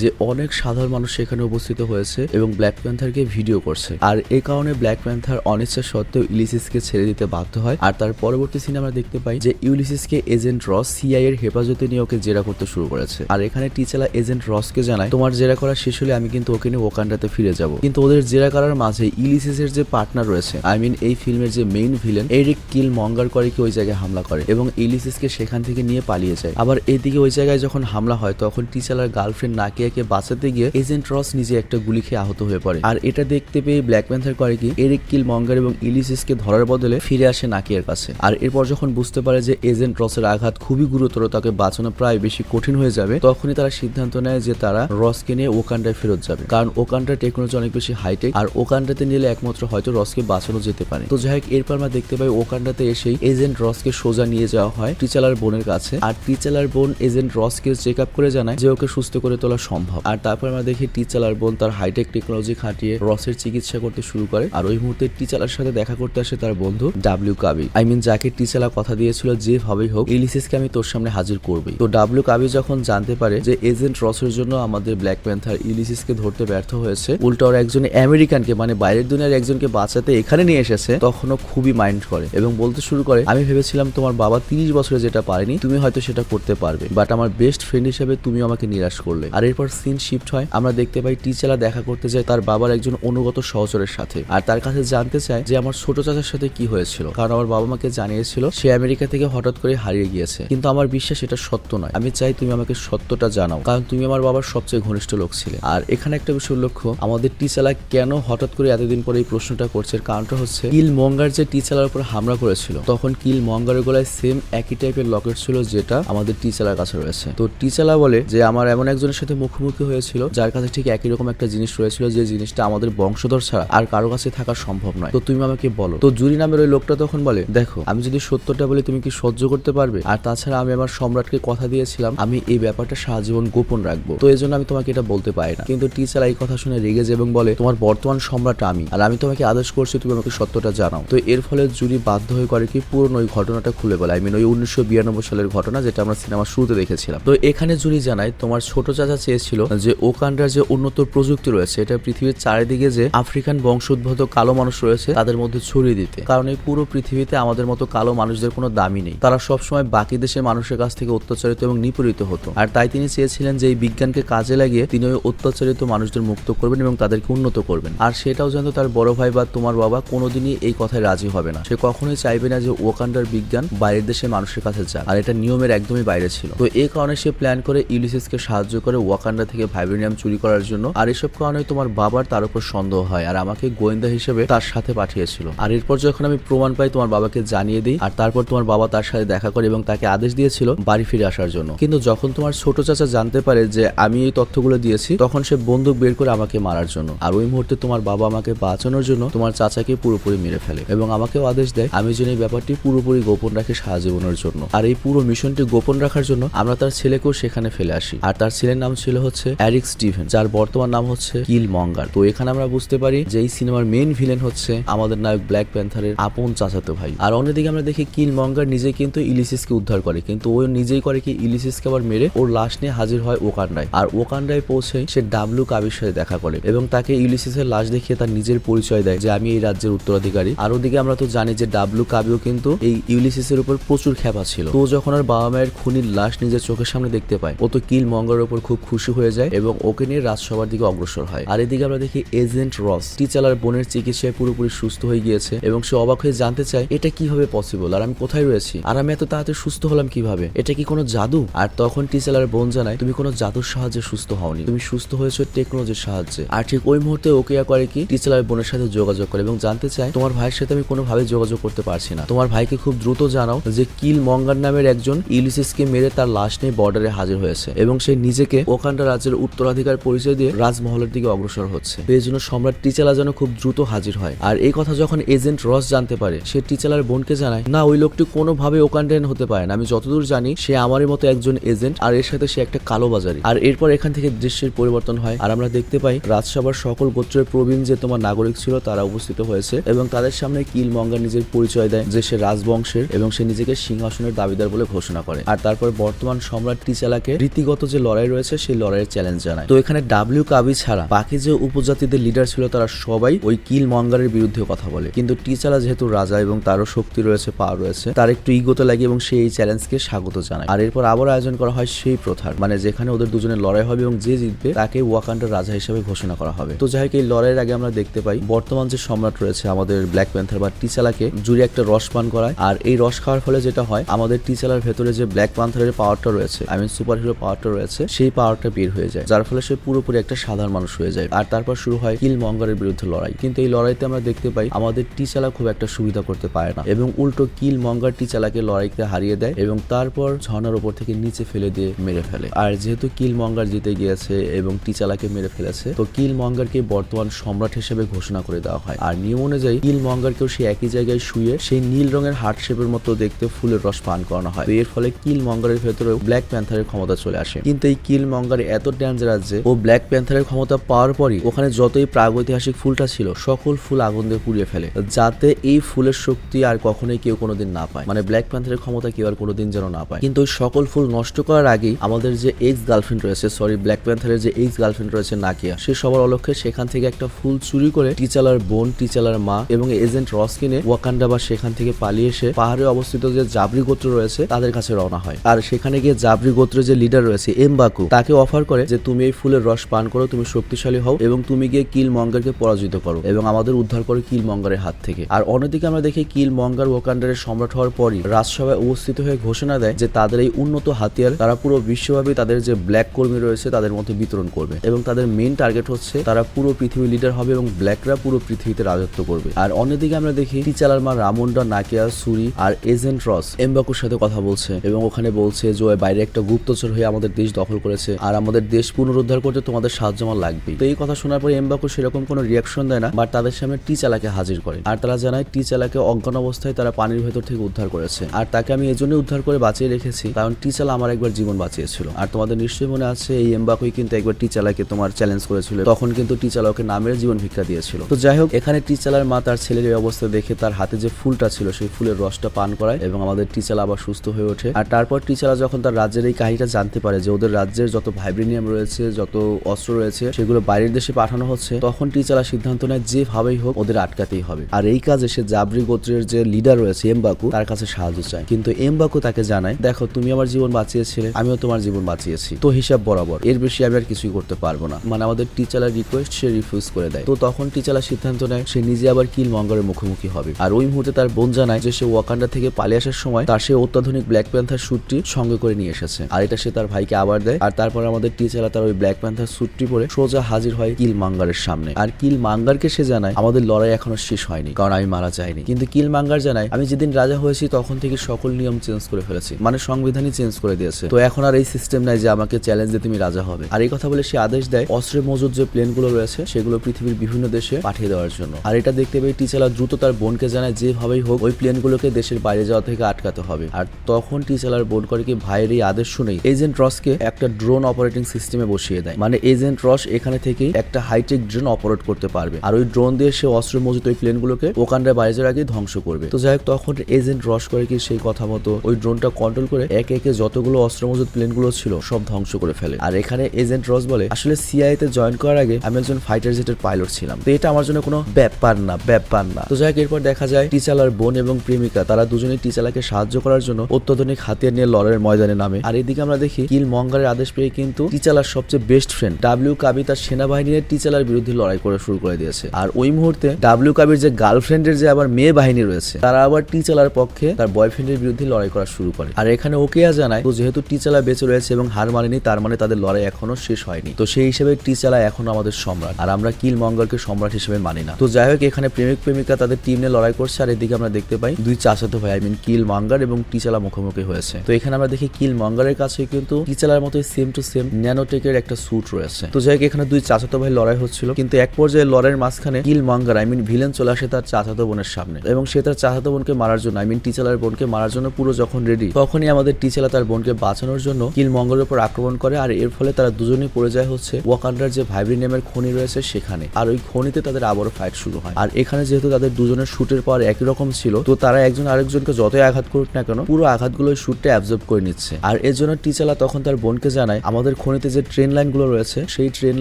যে অনেক সাধারণ মানুষ সেখানে উপস্থিত হয়েছে এবং ব্ল্যাক প্যান্থারকে ভিডিও করছে। আর এই কারণে ব্ল্যাক প্যান্থার অনিচ্ছা সত্ত্বেও ইলিসিসকে ছেড়ে দিতে বাধ্য হয়। আর তার পরবর্তী সিনেমা দেখতে পাই যে ইউলিসিসকে এজেন্ট রস সিআই এর হেফাজতে নিয়ে ওকে জেরা করতে শুরু করেছে। আর এখানে টিচালা এজেন্ট রসকে জানায়, তোমার জেরা করা শেষ হলে আমি কিন্তু ওকে নিয়ে ওকান্ডাতে ফিরে যাব। কিন্তু ওদের জেরা করার মাঝে ইলিসিসের যে পার্টনার রয়েছে আই মিন এই ফিল্মের যে main villain Erik Killmonger করে কি ওই জায়গায় হামলা করে এবং ইলিসিসকে সেখান থেকে নিয়ে পালিয়ে যায়। আবার এদিকে ওই জায়গায় যখন হামলা হয়, তখন টিচালার গার্লফ্রেন্ড নাকিয়াকে বাঁচাতে গিয়ে এজেন্ট রস নিজে একটা গুলি খেয়ে আহত হয়ে পড়ে। আর এটা দেখতে পেয়ে ব্ল্যাক প্যান্থার করে কি এরিক কিল মঙ্গার এবং ইলিসিসকে ধরার বদলে ফিরে আসে নাকিয়ার কাছে। আর এরপর যখন বুঝতে পারে যে এজেন্ট রসের আঘাত খুবই গুরুতর, তাকে বাঁচানো প্রায় বেশি কঠিন হয়ে যাবে, তখনই তারা সিদ্ধান্ত নেয় যে তারা রসকে নিয়ে ওকান্ডায় ফেরত যাবে। কারণ ওকান্ডার টেকনোলজি অনেক বেশি হাইটেক আর ওকান্ডাতে নিলে একমাত্র হয়তো রসকে বাঁচানো যেতে পারে। তো যাই হোক, এরপর আমরা দেখতে পাই ওকান্ডাতে এসেই এজেন্ট রসকে সোজা নিয়ে যাওয়া হয় টিচালার বোনের কাছে। আর টিচালার বোন এজেন্ট রসকে চেক আপ করে জানায় যে ওকে সুস্থ করে তোলা সম্ভব। আর তারপর আমরা দেখি টিচালার বোন তার হাইটেক টেকনোলজি খাটিয়ে রসের চিকিৎসা করতে শুরু করে। আর ওই মুহূর্তে টিচালার সাথে দেখা করতে আসে তার বন্ধু ডাব্লিউ কাবি আই মিন যাকে টিচালা কথা দিয়েছিল যেভাবেই হোক ইলিসিসকে আমি তোর সামনে হাজির করবই। তো ডাব্লিউ কাবি যখন জানতে পারে যে এজেন্ট রসের জন্য আমাদের ব্ল্যাক প্যান্থার ইলিসিসকে ধরতে ব্যর্থ হয়েছে, উল্টা ওরা একজন আমেরিকানকে মানে বাইরের দুনিয়ার একজনকে বাঁচাতে এখানে নিয়ে এসেছে, তখনও খুবই মাইন্ড করে এবং বলতে শুরু করে, আমি ভেবেছিলাম তোমার বাবা তিরিশ বছরে যেটা পারেনি, তুমি হয়তো সেটা করতে পারবে বাট আমার বেস্ট ফ্রেন্ড হিসেবে তুমি আমাকে নিরাশ করলে। আর এরপর সিন শিফট হয়, আমরা দেখতে পাই টিচারা দেখা করতে যায় তার বাবার একজন অনুগত সহচরের সাথে। আর তার কাছে জানতে চায় যে আমার ছোট চাচার সাথে কি হয়েছিল। কারণ আমার বাবা মাকে জানিয়েছিল সে আমেরিকা থেকে হঠাৎ করে হারিয়ে গিয়েছে। কিন্তু আমার বিশ্বাস এটা সত্য নয়। আমি চাই তুমি আমাকে সত্যটা জানাও, কারণ তুমি আমার বাবার সবচেয়ে ঘনিষ্ঠ লোক ছিলে। আর এখানে একটা বিষয় লক্ষ্য, আমাদের টিচালা কেন হঠাৎ করে এতদিন পরে এই প্রশ্নটা করছে? কারণটা হচ্ছে কিল মঙ্গার যে টিচালার উপর হামলা করেছিল, তখন কিল মঙ্গারের গলায় সেম একই টাইপের লকেট ছিল যেটা আমাদের টিচালার কাছে রয়েছে। তো টিচালা বলে যে, আমার এমন একজনের সাথে মুখোমুখি হয়েছিল, যার কাছে ঠিক একই রকম একটা জিনিস রয়েছিল যে জিনিসটা আমাদের বংশধর ছাড়া আর কারও কাছে থাকা সম্ভব নয়। তো তুমি আমাকে বলো। তো জুরি নামের ওই লোকটা তখন বলে, দেখো, আমি যদি সত্যটা বলি, তুমি কি সহ্য করতে পারবে? আর তাছাড়া আমি আমার সম্রাটকে কথা দিয়েছিলাম, আমি এই ব্যাপারটা সারা জীবন গোপন রাখব। তো এই জন্য আমি তোমাকে এটা বলতে পারি না। কিন্তু টিচার এই কথা শুনে রেগে যায় এবং বলে, তোমার বর্তমান সম্রাট আমি, আর আমি তোমাকে আদেশ করছি তুমি আমাকে সত্যটা জানাও। তো এর ফলে জুরি বাধ্য হয়ে করে কি, পুরনো ওই ঘটনাটা খুলে বলে। আই মিন ওই উনিশশো বিরানব্বই সালের ঘটনা, যেটা আমরা সিনেমা শুরুতে দেখেছিলাম। তো এখানে জুরি জানায়, তোমার ছোট চাচা চেয়েছিল যে ওকান্ডার যে উন্নত প্রযুক্তি রয়েছে, এটা পৃথিবীর চারিদিকে যে আফ্রিকান বংশোদ্ভূত কালো মানুষ রয়েছে, তাদের মধ্যে ছড়িয়ে দিতে। কারণ এই পুরো পৃথিবীতে আমাদের মতো কালো মানুষদের কোনো দামই নেই। তারা সবসময় বাকি দেশের মানুষের কাছ থেকে অত্যাচারিত এবং নিপীড়িত হতো। আর তাই তিনি চেয়েছিলেন যে এই বিজ্ঞানকে কাজে লাগিয়ে তিনি ওই অত্যাচারিত মানুষদের মুক্ত করবেন এবং তাদেরকে উন্নত করবেন। আর সেটাও জানতো তার বড় ভাই বা তোমার বাবা কোনোদিনই এই কথায় রাজি হবে না। সে কখনোই চাইবে না যে ওকান্ডার বিজ্ঞান বাইরের দেশের মানুষের কাছে যাক। আর এটা নিয়মের একদমই বাইরে ছিল। তো এই কারণে সে প্ল্যান করে ইউলিসিসকে সাহায্য করে ওয়াকান্ডা থেকে ভাইব্রেনিয়াম চুরি করার জন্য। আর এসব কারণে তোমার বাবার তার উপর সন্দেহ হয় আর আমাকে গোয়েন্দা হিসেবে তার সাথে পাঠিয়েছিল। আর এরপর যখন আমি প্রমাণ পাই তোমার বাবাকে জানিয়ে দিই আর তারপর তোমার বাবা তার সাথে দেখা করে এবং তাকে আদেশ দিয়েছিল বাড়ি ফিরে আসার জন্য। কিন্তু যখন তোমার ছোট চাচা জানতে পারে যে আমি এই তথ্যগুলো দিয়েছি, তখন সে বন্দুক বের করে আমাকে মারার জন্য। আর ওই মুহূর্তে তোমার বাবা আমাকে বাঁচানোর জন্য তোমার চাচাকে পুরোপুরি মেরে ফেলে এবং আমাকেও আদেশ দেয়, আমি যেন এই ব্যাপারটি পুরোপুরি গোপন রাখি সারা জীবনের জন্য। আর এই পুরো মিশনটি গোপন রাখার জন্য আমরা তার ছেলেকেও সেখানে ফেলে আসি। আর তার ছেলের নাম ছিল হচ্ছে অ্যারিক স্টিভেন, যার বর্তমান নাম হচ্ছে কিল মঙ্গার। তো এখানে আমরা বুঝতে পারি যে এই সিনেমার মেন ভিলেন হচ্ছে আমাদের নায়ক ব্ল্যাক প্যান্থারের আপন চাচাতো ভাই। আর অন্যদিকে আমরা দেখি কিল মঙ্গার নিজে কিন্তু ইলিসিসকে উদ্ধার করে, কিন্তু ও নিজেই করে কি ইলিসিসকে আবার মেরে ওর লাশ নিয়ে হাজির হয় ওকান্ডায়। আর ওকান্ডায় পৌঁছে সে ডাবলু কাবির সাথে দেখা করে এবং তাকে ইলিসিসের লাশ দেখিয়ে তার নিজের পরিচয় দেয় যে আমি এই রাজ্যের উত্তরাধিকারী। আর ওদিকে আমরা তো জানি যে ডাবলু কাবিও কিন্তু এই ইউলিসিসের উপর প্রচুর খেপা ছিল। তো যখন আর বাবা মায়ের খুনির লাশ নিজের চোখের সামনে দেখতে পায়। ও তো কিল মঙ্গার উপর খুব খুশি হয়ে যায় এবং ওকে নিয়ে রাজসভার দিকে অগ্রসর হয়। আর এদিকে আমরা দেখি এজেন্ট রস। টিচালার বোনের চিকিৎসায় পুরোপুরি সুস্থ হয়ে গিয়েছে এবং সে অবাক হয়ে জানতে চায়, এটা কীভাবে পসিবল আর আমি কোথায় রয়েছি? আর আমি এত তাড়াতাড়ি সুস্থ হলাম কীভাবে? এটা কি কোনো জাদু? আর তখন টিচালার বোন জানায়, তুমি কোনো জাদুর সাহায্যে সুস্থ হওনি। তুমি সুস্থ হয়েছো টেকনোলজির সাহায্যে। আর ঠিক ওই মুহূর্তে ওকে করে কি টিচালার বোনের সাথে যোগাযোগ করে এবং জানতে চায়, তোমার ভাইয়ের সাথে আমি কোনোভাবে যোগাযোগ করতে পারছি না। তোমার ভাইকে খুব দ্রুত জানাও যে কিল মঙ্গার নামের একজন ইলিসিসকে মেরে তার লাশ নিয়ে বর্ডারে হাজির হয়েছে এবং সে নিজেকে ওখানটা রাজ্যের উত্তরাধিকার পরিচয় দিয়ে রাজমহলের দিকে অগ্রসর হচ্ছে। এই জন্য সম্রাট টিচালা যেন খুব দ্রুত হাজির হয়। আর এই কথা যখন এজেন্ট রস জানতে পারে, সে টিচালার বোনকে জানায়, না, ওই লোকটি কোনোভাবে ওকান্ডেন হতে পারে না। আমি যতদূর জানি, সে আমারই মতো একজন এজেন্ট, আর এর সাথে সে একটা কালো বাজারি আর এরপর এখান থেকে দৃশ্যের পরিবর্তন হয়। আর আমরা দেখতে পাই, রাজসভার সকল গোত্রের প্রবীণ যে তোমার নাগরিক ছিল, তারা উপস্থিত হয়েছে এবং তাদের সামনে কিল মঙ্গা নিজের পরিচয় দেয় যে সে রাজবংশের এবং সে নিজেকে সিংহাসনের দাবিদার বলে ঘোষণা করে। আর তারপর বর্তমান সম্রাট টিচালাকে রীতিগত যে লড়াই রয়েছে, সেই লড়াইয়ের চ্যালেঞ্জ জানায়। তো এখানে ডাব্লিউ কাবি ছাড়া বাকি যে উপজাতিদের লিডার ছিল, তারা সবাই ওই কিল মঙ্গারের বিরুদ্ধে কথা বলে। কিন্তু টিচালা যেহেতু রাজা এবং তারও শক্তি রয়েছে পাওয়ার রয়েছে, তার একটু ইগোতে লাগে এবং সে এই চ্যালেঞ্জকে স্বাগত জানায়। আর এরপর আবার আয়োজন করা হয় সেই প্রথার মানে যেখানে ওদের দুজনের লড়াই হবে এবং যে জিতবে, তাকে ওয়াকান্ডার রাজা হিসেবে ঘোষণা করা হবে। তো যাই হোক, এই লড়াইয়ের আগে আমরা দেখতে পাই, বর্তমান যে সম্রাট রয়েছে আমাদের ব্ল্যাক প্যান্থার বা টিচালাকে জুড়ে একটা রস পান করায়। আর এই রস খাওয়ার ফলে যেটা হয়, আমাদের টিচালার ভেতরে যে ব্ল্যাক প্যান্থারের পাওয়ারটা রয়েছে রয়েছে। আই মিন সুপার হিরো পাওয়ারটা রয়েছে, সেই পাওয়ারটা বের হয়ে যায়, যার ফলে সে পুরোপুরি একটা সাধারণ মানুষ হয়ে যায়। আর তারপর শুরু হয় কিল মঙ্গারের বিরুদ্ধে লড়াই। কিন্তু এই লড়াইতে আমরা দেখতে পাই, আমাদের টিচালা খুব একটা সুবিধা করতে পারে না এবং উল্টো কিল মঙ্গার টিচালাকে লড়াইতে হারিয়ে দেয় এবং তারপর ঝর্ণার উপর থেকে নিচে ফেলে দিয়ে মেরে ফেলে। আর যেহেতু কিল মঙ্গার জিতে গিয়েছে এবং টিচালাকে মেরে ফেলেছে, তো কিল মঙ্গারকে বর্তমান সম্রাট হিসেবে ঘোষণা করে দেওয়া হয়। আর নিয়ম অনুযায়ী কিল মঙ্গারকেও সেই একই জায়গায় শুয়ে সেই নীল রঙের হার্ট শেপের মতো দেখতে ফুলের রস পান করানো হয়। এর ফলে কিল মঙ্গারের ভেতরে ব্ল্যাক প্যান্থারের ক্ষমতা চলে আসে। কিন্তু এই কিল মঙ্গার এত ডেঞ্জারাস যে, ও ব্ল্যাক প্যান্থারের ক্ষমতা পাওয়ার পরই ওখানে যতই প্রাগৈতিহাসিক ফুলটা ছিল, সকল ফুল আগুন দিয়ে পুড়িয়ে ফেলে। যাতে এই ফুলের শক্তি আর কখনোই কেউ কোনোদিন না পায়। মানে ব্ল্যাক প্যান্থারের ক্ষমতা কেউ আর কোনোদিন যেন না পায়। কিন্তু ওই সকল ফুল নষ্ট করার আগেই আমাদের যে এক্স গার্লফ্রেন্ড রয়েছে সরি ব্ল্যাক প্যান্থারের যে এক্স গার্লফ্রেন্ড রয়েছে, নাকিয়া, সে সবার অলক্ষ্যে সেখান থেকে একটা ফুল চুরি করে টিচালার বোন টিচালার মা এবং এজেন্ট রস কিনে ওয়াকান্ডা বা সেখান থেকে পালিয়ে এসে পাহাড়ে অবস্থিত যে জাবরি গোত্র রয়েছে, তাদের কাছে রওনা হয়। আর সেখানে গিয়ে জাবরি গোত্রের যে লিডার রয়েছে, এমবাকু, তাকে অফার করে যে তুমি এই ফুলের রস পান করো, তুমি শক্তিশালী হও এবং তুমি গিয়ে কিল মঙ্গারকে পরাজিত করো এবং আমাদের উদ্ধার করো কিল মঙ্গারের হাত থেকে। আর অন্যদিকে আমরা দেখি কিল মঙ্গার ওয়াকান্ডারের সম্রাট হওয়ার পরই রাজসভায় উপস্থিত হয়ে ঘোষণা দেয় যে তাদের এই উন্নত হাতিয়ার তারা পুরো বিশ্বব্যাপী তাদের যে ব্ল্যাক কর্মী রয়েছে তাদের মধ্যে বিতরণ করবে এবং তাদের মেইন টার্গেট হচ্ছে তারা পুরো পৃথিবী লিডার হবে এবং ব্ল্যাকরা পুরো পৃথিবীতে রাজত্ব করবে। আর অন্যদিকে আমরা দেখি টিচালার মা রামুন্ডা নাকিয়া সুরি আর এজেন্ট রস এমবাকুর সাথে কথা বলছে এবং ওখানে বলছে যে বাইরে একটা গুপ্তচর হয়ে আমাদের দেশ দখল করেছে আর আমাদের দেশ পুনরুদ্ধার করতে তোমাদের সাহায্য আমার লাগবে তো এই কথা শোনার পর এমবাকু সেরকম কোনো রিয়াকশন দেয় না বাট তাদের সামনে টিচালাকে হাজির করে। আর তারা জানায় টিচালাকে অজ্ঞান অবস্থায় তারা পানির ভেতর থেকে উদ্ধার করেছে। আর তাকে আমি এজন্য উদ্ধার করে বাঁচিয়ে রেখেছি, কারণ টিচালা আমার একবার জীবন বাঁচিয়েছিল। আর তোমাদের নিশ্চয়ই মনে আছে, এই এমবাকুই কিন্তু একবার টিচালাকে তোমার চ্যালেঞ্জ করেছিল। তখন কিন্তু টিচালা ওকে নামের জীবন ভিক্ষা দিয়েছিল। তো যাই হোক, এখানে টিচালার মা তার ছেলের এই অবস্থা দেখে তার হাতে যে ফুলটা ছিল, সেই ফুলের রসটা পান করায় এবং আমাদের টিচালা আবার সুস্থ হয়ে ওঠে। আর তারপর টিচালা যখন তার রাজ্যের এই কাহিনীটা জানতে পারে যে ওদের রাজ্যের যত ভাইব্রেনিয়াম রয়েছে, যত অস্ত্র রয়েছে, সেগুলো বাইরের দেশে পাঠানো হচ্ছে। তখন টিচালা সিদ্ধান্ত নেয় যেভাবেই হোক ওদের আটকাতেই হবে। আর এই কাজে সে জাবরি গোত্রের যে লিডার রয়েছে, এমবাকু, তার কাছে সাহায্য চায়। কিন্তু এমবাকু তাকে জানায়, দেখো, তুমি আমার জীবন বাঁচিয়েছিলে, আমিও তোমার জীবন বাঁচিয়েছি। তো হিসাব বরাবর, এর বেশি আমি আর কিছুই করতে পারব না। মানে আমাদের টিচালার রিকোয়েস্ট সে রিফিউজ করে দেয়। তো তখন টিচালা সিদ্ধান্ত নেয়, সে নিজে আবার কিল মঙ্গলের মুখোমুখি হবে। আর ওই মুহূর্তে তার বোন জানায় যে সে ওয়াকান্ডা থেকে পালিয়ে আসার সময় তার সে অত্যাধুনিক ব্ল্যাক প্যান্থার স্যুটটি সঙ্গে করে নিয়ে এসেছে। আর এটা সে তার ভাইকে আবার দেয়। আর তারপর আমাদের টিচারা তার ওই ব্ল্যাক প্যান্থার স্যুটটি পরে সোজা হাজির হয় কিল মাঙ্গারের সামনে। আর কিল মাঙ্গারকে সে জানায়, আমাদের লড়াই এখনও শেষ হয়নি, কারণ আমি মারা যাইনি। কিন্তু কিল মাঙ্গার জানায়, আমি যেদিন রাজা হয়েছি, তখন থেকে সকল নিয়ম চেঞ্জ করে ফেলেছি মানে সংবিধানই চেঞ্জ করে দিয়েছে। তো এখন আর এই সিস্টেম নাই যে আমাকে চ্যালেঞ্জ দিয়ে তুমি রাজা হবে। আর এই কথা বলে সে আদেশ দেয়, অস্ত্রে মজুদ যে প্লেনগুলো রয়েছে, সেগুলো পৃথিবীর বিভিন্ন দেশে পাঠিয়ে দেওয়ার জন্য। আর এটা দেখতে পেয়ে টিচালা দ্রুত তার বোনকে জানায়, যেভাবেই হোক, ওই প্লেনগুলোকে দেশের বাইরে যাওয়া থেকে আটকাতে হবে। আর তখন টিচালার বোন করে কি, ভাইয়ের এই আদেশ শুনেই। এজেন্ট রসকে একটা ড্রোন অপারেটিং সিস্টেমে বসিয়ে দেয়। মানে এজেন্ট রস এখানে থেকেই একটা হাইটেক ড্রোন অপারেট করতে পারবে। আর ওই ড্রোন দিয়ে সে অস্ত্র মজুদ ওই প্লেনগুলোকে ওখানটায় বাইরে যাওয়ার আগে ধ্বংস করবে। তো যাই হোক তখন এজেন্ট রস করে কি সেই কথা মতো ওই ড্রোনটা কন্ট্রোল করে একে একে যতগুলো অস্ত্র মজুদ প্লেনগুলো ছিল সব ধ্বংস করে ফেলে। আর এখানে এজেন্ট রস বলে, আসলে সিআই তে জয়েন করার আগে আমি একজন ফাইটার জেটের পাইলট ছিলাম। তো এটা আমার জন্য কোনো ব্যাপার না ব্যাপার না। তো যাই হোক এরপর দেখা যায় টিচালার বোন এবং প্রেমিকা, তারা দুজনেই টিচালাকে সাহায্য করার জন্য অত্যাধুনিক হাতিয়ার নিয়ে লড়াইয়ের ময়দানে নামে। আর এদিকে আমরা দেখি কিল মঙ্গারের আদেশ পেয়ে কিন্তু টিচালার সবচেয়ে বেস্ট ফ্রেন্ড ডাব্লিউ কাবি তার সেনাবাহিনী নিয়ে টিচালার বিরুদ্ধে লড়াই করা শুরু করে দিয়েছে। আর ওই মুহূর্তে ডাব্লিউ কাবির যে গার্লফ্রেন্ডের যে আবার মেয়ে বাহিনী রয়েছে, তারা আবার টিচালার পক্ষে তার বয়ফ্রেন্ডের বিরুদ্ধে লড়াই করা শুরু করে। আর এখানে ওকেয়া জানায়, তো যেহেতু টিচালা বেঁচে রয়েছে এবং হার মানেনি, তার মানে তাদের লড়াই এখনও শেষ হয়নি। তো সেই হিসেবে টিচালা এখনও আমাদের সম্রাট, আর আমরা কিল মঙ্গলকে সম্রাট হিসেবে মানি না। তো যাই হোক, এখানে প্রেমিক প্রেমিকা তাদের টিম নিয়ে লড়াই করছে, আর এদিকে আমরা দেখতে পাই দুই চাচাতো ভাই আই মিন কিল মাঙ্গার এবং টিচালা মুখোমুখি হয়েছে। তো এখানে আমরা দেখি কিল মঙ্গারের কাছে কিন্তু টিচালার মতো সেম টু সেম ন্যানোটেকের একটা স্যুট রয়েছে। তো যাই এখানে দুই চাচাতো ভাই লড়াই হচ্ছিল, কিন্তু এক পর্যায়ে লড়াইয়ের মাঝখানে Killmonger I mean villain চলে আসে তার চাচাতো বোনের সামনে। এবং সে তার চাচাতো বোনকে মারার জন্য আই মিন টিচালার বোনকে মারার জন্য পুরো যখন রেডি তখনই আমাদের টিচালা তার বোনকে বাঁচানোর জন্য কিল মঙ্গলের উপর আক্রমণ করে, আর এর ফলে তারা দুজনেই পড়ে যায় হচ্ছে ওয়াকান্ডার যে ভাইব্রিনিয়ামের খনি রয়েছে সেখানে। আর ওই খনিতে তাদের আবারও ফাইট শুরু হয়। আর এখানে যেহেতু তাদের দুজনের শুটের পর একই রকম ছিল, তো তারা একজন আরেকজনকে যতই আঘাত করুক না কেন, পুরো আঘাতগুলো শুটটা অ্যাবজর্ব করে নিচ্ছে। আর এর জন্য টিচালা তখন তার বোনকে জানায়, আমাদের খনিতে যে ট্রেন লাইনগুলো রয়েছে, সেই ট্রেন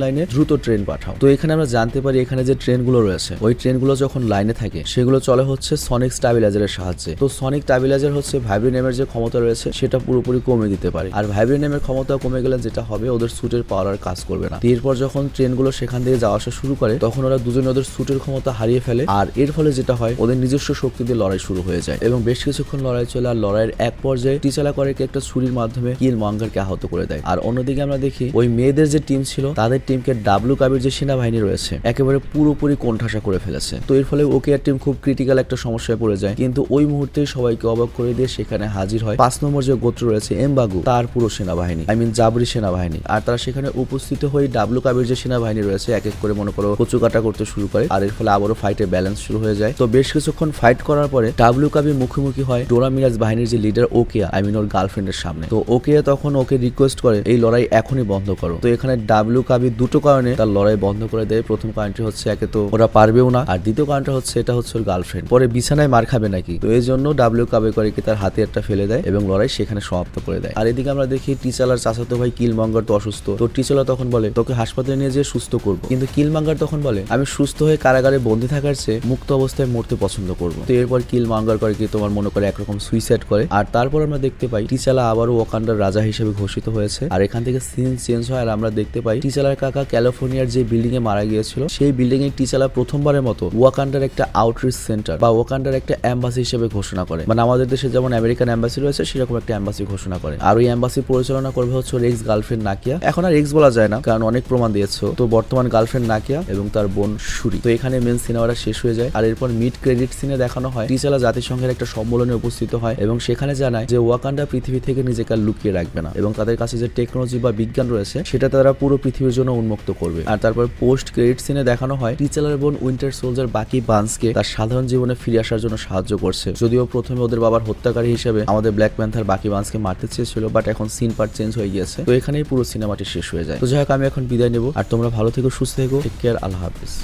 লাইনে দ্রুত ট্রেন পাঠাও। তো এখানে আমরা জানতে পারি এখানে যে ট্রেনগুলো রয়েছে, ওই ট্রেনগুলো যখন লাইনে থাকে, সেগুলো চলে হচ্ছে সনিক স্টাবিলাইজারের সাহায্যে। তো সনিক স্টাবিলাইজার হচ্ছে ভাইব্রিনিয়ামের যে ক্ষমতা রয়েছে, সেটা পুরোপুরি কমে দিতে পারে। আর ভাইব্রিনিয়ামের ক্ষমতা কমে গেলে যেটা হবে, ওদের সুটের পাওয়ার আর কাজ করবে না। এরপর যখন ট্রেনগুলো সেখান থেকে যাওয়া আসা শুরু করে, তখন ওরা দুজনে ওদের সুটের ক্ষমতা হারিয়ে ফেলে। আর এর ফলে যেটা হয়, ওদের নিজস্ব শক্তি দিয়ে লড়াই শুরু হয়ে যায়। এবং বেশ কিছুক্ষণ লড়াই চলে, আর লড়াইয়ের এক পর্যায়ে টিচালা করে একটা ছুরির মাধ্যমে কিল মঙ্গারকে আহত করে দেয়। আর অন্যদিকে আমরা দেখি, ওই মেয়েদের যে টিম ছিল, তাদের টিমকে ডাব্লু কাবির যে সেনাবাহিনী রয়েছে, একেবারে পুরোপুরি কোণঠাসা করে ফেলেছে। তো এর ফলে ওকে আর টিম খুব ক্রিটিক্যাল একটা সমস্যায় পড়ে যায়। কিন্তু ওই মুহূর্তে সবাইকে অবাক করে দিয়ে সেখানে হাজির হয় পাঁচ নম্বর যে গোত্র রয়েছে, এমবাগু, তার পুরো সেনাবাহিনী আই মিন জাবরি সেনাবাহিনী। আর তারা সেখানে উপস্থিত হয়ে ডাব্লু কাবির যে সেনাবাহিনী রয়েছে, এক এক করে মনে করো কচু কাটা করতে শুরু করে। আর এর ফলে আবারও ফাইটের ব্যালেন্স শুরু হয়ে যায়। তো বেশ কিছুক্ষণ ফাইট করার পরে ডাব্লু কাবির মুখোমুখি হয় ডোরা মিরাজ বাহিনীর যে লিডার ওকেয়া আই মিন ওর গার্লফ্রেন্ডের সামনে। তো ওকে তখন ওকে রিকোয়েস্ট করে, এই লড়াই এখনই বন্ধ করো। তো এখানে ডাব্লু কাবি দুটো কারণে তার লড়াই বন্ধ করে দেয়। প্রথম কারণটি হচ্ছে একে তো ওরা পারবেও না। আর দ্বিতীয় কারণটা হচ্ছে এটা হচ্ছে ওর গার্লফ্রেন্ড পরে বিছানায় মার খাবে নাকি? তো এই জন্য ডাব্লু কাবে করে কি তার হাতে একটা ফেলে দেয় এবং লড়াই সেখানে সমাপ্ত করে দেয়। আর এদিকে আমরা দেখি টিচালার চাচাতো ভাই কিলমঙ্গার তো অসুস্থ। তো টিচালা তখন বলে, তোকে হাসপাতালে নিয়ে যেয়ে সুস্থ করব। কিন্তু কিলমাঙ্গার তখন বলে, আমি সুস্থ হয়ে কারাগারে বন্দি থাকার চেয়ে মুক্ত অবস্থায় মরতে পছন্দ করব। তো এরপর কিল কিলমাঙ্গার করে কি তোমার মনে করে একরকম সুইসাইড করে। আর তারপর আমরা দেখতে পাই টিচালা আবারও ওয়াকান্ডার রাজা হিসেবে ঘোষিত হয়েছে। আর এখান থেকে সিন চেঞ্জ হয় আর আমরা দেখতে পাই, টিচালার কাকা ক্যালিফোর্নিয়ার যে বিল্ডিং এ মারা গিয়েছিল, সেই বিল্ডিং এ টিচালা প্রথমবারের মতো ওয়াকান্ডার একটা আউটরিচ সেন্টার বা ওয়াকান্ডার একটা অ্যাম্বাসি হিসেবে ঘোষণা করে। মানে আমাদের দেশে যেমন আমেরিকান অ্যাম্বাসি রয়েছে, সেরকম একটা অ্যাম্বাসি ঘোষণা করে। আর ওই অ্যাম্বাসি পরিচালনা করবে হচ্ছে ওর এক্স গার্লফ্রেন্ড নাকিয়া। এখন আর এক্স বলা যায় না, কারণ অনেক প্রমাণ দিয়েছে। তো বর্তমান গার্লফ্রেন্ড নাকিয়া এবং তার বোন সুরি। তো এখানে মেন সিনেমাটা শেষ হয়ে যায়। আর এরপর মিড ক্রেডিট সিনে দেখানো হয়, টিচালা জাতিসংঘের একটা সম্মেলনে উপস্থিত হয় এবং সেখানে জানায় যে ওয়াকান্ডা পৃথিবী থেকে নিজেকে আর লুকিয়ে রাখবে না। এবং তাদের কাছে যে টেকনোলজি বা বিজ্ঞান রয়েছে, সেটা তারা পুরো পৃথিবীর জন্য উন্মুক্ত করবে। আর তারপর পোস্ট ক্রেডিট সিনে দেখানো হয় টিচালার বোন উইন্টার সোলজার বাকি বান্সকে তার সাধারণ জীবনে ফিরে আসার জন্য সাহায্য করছে। যদিও প্রথমে ওদের বাবার হত্যাকারী হিসেবে আমাদের ব্ল্যাক প্যান্থার বাকি বান্সকে মারতে চেয়েছিল বাট এখন সিন পার্ট চেঞ্জ হয়ে গিয়েছে। তো এখানেই পুরো সিনেমাটি শেষ হয়ে যায়। তো যাই হোক, আমি এখন বিদায় নেব। আর তোমরা ভালো থেকো, সুস্থ থেকো। টেক কেয়ার আল্লাহ হাফিজ।